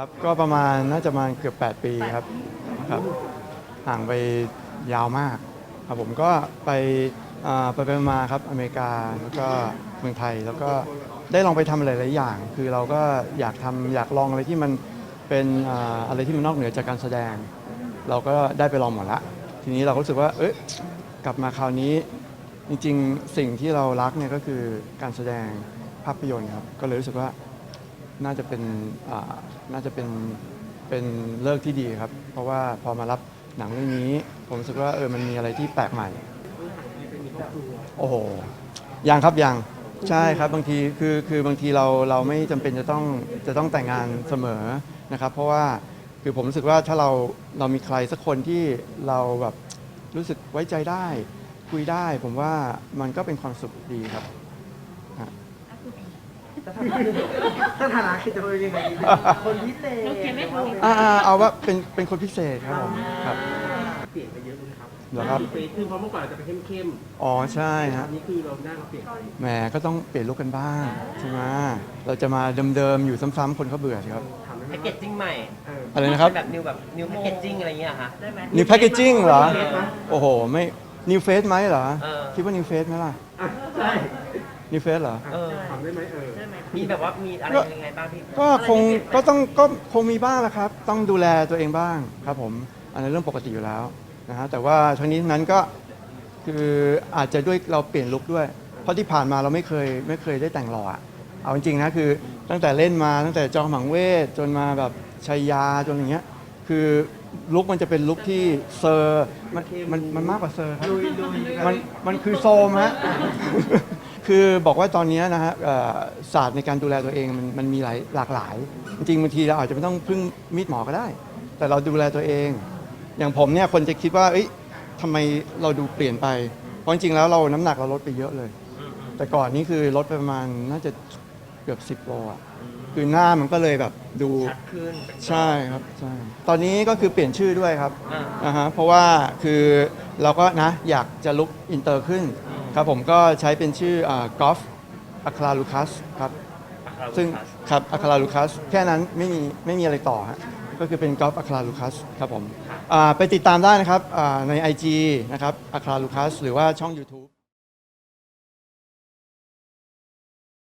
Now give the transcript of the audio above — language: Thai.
ครับก็ประมาณน่าจะมาเกือบ 8 ปีครับครับ ห่างไปยาวมากครับผมก็ไปอ่าไปไปมาครับอเมริกาแล้วก็เมืองไทยแล้วก็ได้ลองไปทำหลายๆอย่าง คือเราก็อยากทำอยากลองอะไรที่มันเป็นอ่าอะไรที่มันนอกเหนือจากการแสดง เราก็ได้ไปลองหมดละทีนี้เราก็รู้สึกว่าเอ๊ะกลับมาคราวนี้ จริงๆ สิ่งที่เรารักเนี่ยก็คือการแสดงภาพยนตร์ครับ ก็เลยรู้สึกว่า น่าจะเป็นอ่าน่าจะเป็นเป็นเลิกที่ดีครับ เพราะว่าพอมารับหนังเรื่องนี้ ผมรู้สึกว่าเออมันมีอะไรที่แปลกใหม่ โอ้โหยังครับยังใช่ครับบางทีคือคือบางทีเราเราไม่จำเป็นจะต้องจะต้องแต่งงานเสมอนะครับ เพราะว่าคือผมรู้สึกว่าถ้าเราเรามีใครสักคนที่เราแบบรู้สึกไว้ใจได้ คุยได้ ผมว่ามันก็เป็นความสุขดีครับ สถานะคือจะเป็นยังไงดีคนพิเศษเราเขียนไม่ถูกอ่าๆเอาว่าเป็นเป็นคนพิเศษครับผมครับเปลี่ยนไปเยอะเลยครับเหรอครับเปลี่ยนขึ้นเพราะเมื่อก่อนจะเป็นเข้มอ๋อใช่ๆฮะ อันนี้คือเราหน้าเราเปลี่ยนไปแหมก็ต้องเปลี่ยนลุกกันบ้างใช่ไหมเราจะมาเดิมๆอยู่ซ้ำๆคนเขาเบื่อสิครับถามได้ไหมแพ็กเกจจิ้งใหม่เอออะไรนะครับ แบบนิวแบบนิวแพ็กเกจจิ้งอะไรเงี้ยค่ะ New Packaging เหรอ New Face ไหมโอ้โห ไม่ New Face ไหมเหรอ เออ คิดว่า New Face ไหมล่ะ อะใช่ New Face เหรอ เออ ถามได้ไหมเออ มีแบบว่ามีอะไรยังไงบ้างพี่ก็คงก็ต้องก็คงมีบ้างแหละครับ ต้องดูแลตัวเองบ้างครับผมอันนั้นเรื่องปกติอยู่แล้วนะฮะแต่ว่าทั้งนี้ทั้งนั้นก็คืออาจจะด้วยเราเปลี่ยนลุคด้วย เพราะที่ผ่านมาเราไม่เคยไม่เคยได้แต่งหล่ออะเอาจริงๆนะคือตั้งแต่เล่นมาตั้งแต่จอมหมังเวทจนมาแบบชัยยาจนอย่างเงี้ย คือลุคมันจะเป็นลุคที่เซอร์มันมันมันมากกว่าเซอร์ครับลุยลุยมันมันคือโซมฮะ คือบอกว่าตอนนี้นะฮะเอ่อศาสตร์ในการดูแลตัวเองมันมันมีหลายหลากหลาย จริงๆบางทีเราอาจจะไม่ต้องพึ่งมีดหมอก็ได้ แต่เราดูแลตัวเอง อย่างผมเนี่ยคนจะคิดว่าเอ้ยทำไมเราดูเปลี่ยนไป เพราะจริงๆแล้วเราน้ำหนักเราลดไปเยอะเลย แต่ก่อนนี้คือลดไปประมาณน่าจะเกือบ 10โลอะคือหน้ามันก็เลยแบบดูชัดขึ้นใช่ครับใช่ตอนนี้ก็คือเปลี่ยนชื่อด้วยครับ อ่า อ่าฮะเพราะว่าคือเราก็นะอยากจะลุกอินเตอร์ขึ้น ครับผมก็ใช้เป็นชื่อกอล์ฟอัคราลูคัสครับ ซึ่งครับอัคราลูคัสแค่นั้นไม่มีไม่มีอะไรต่อฮะก็คือเป็นกอล์ฟอัคราลูคัสครับผมอ่าไปติดตามได้นะครับอ่าใน IG นะครับอัคราลูคัสหรือว่าช่อง YouTube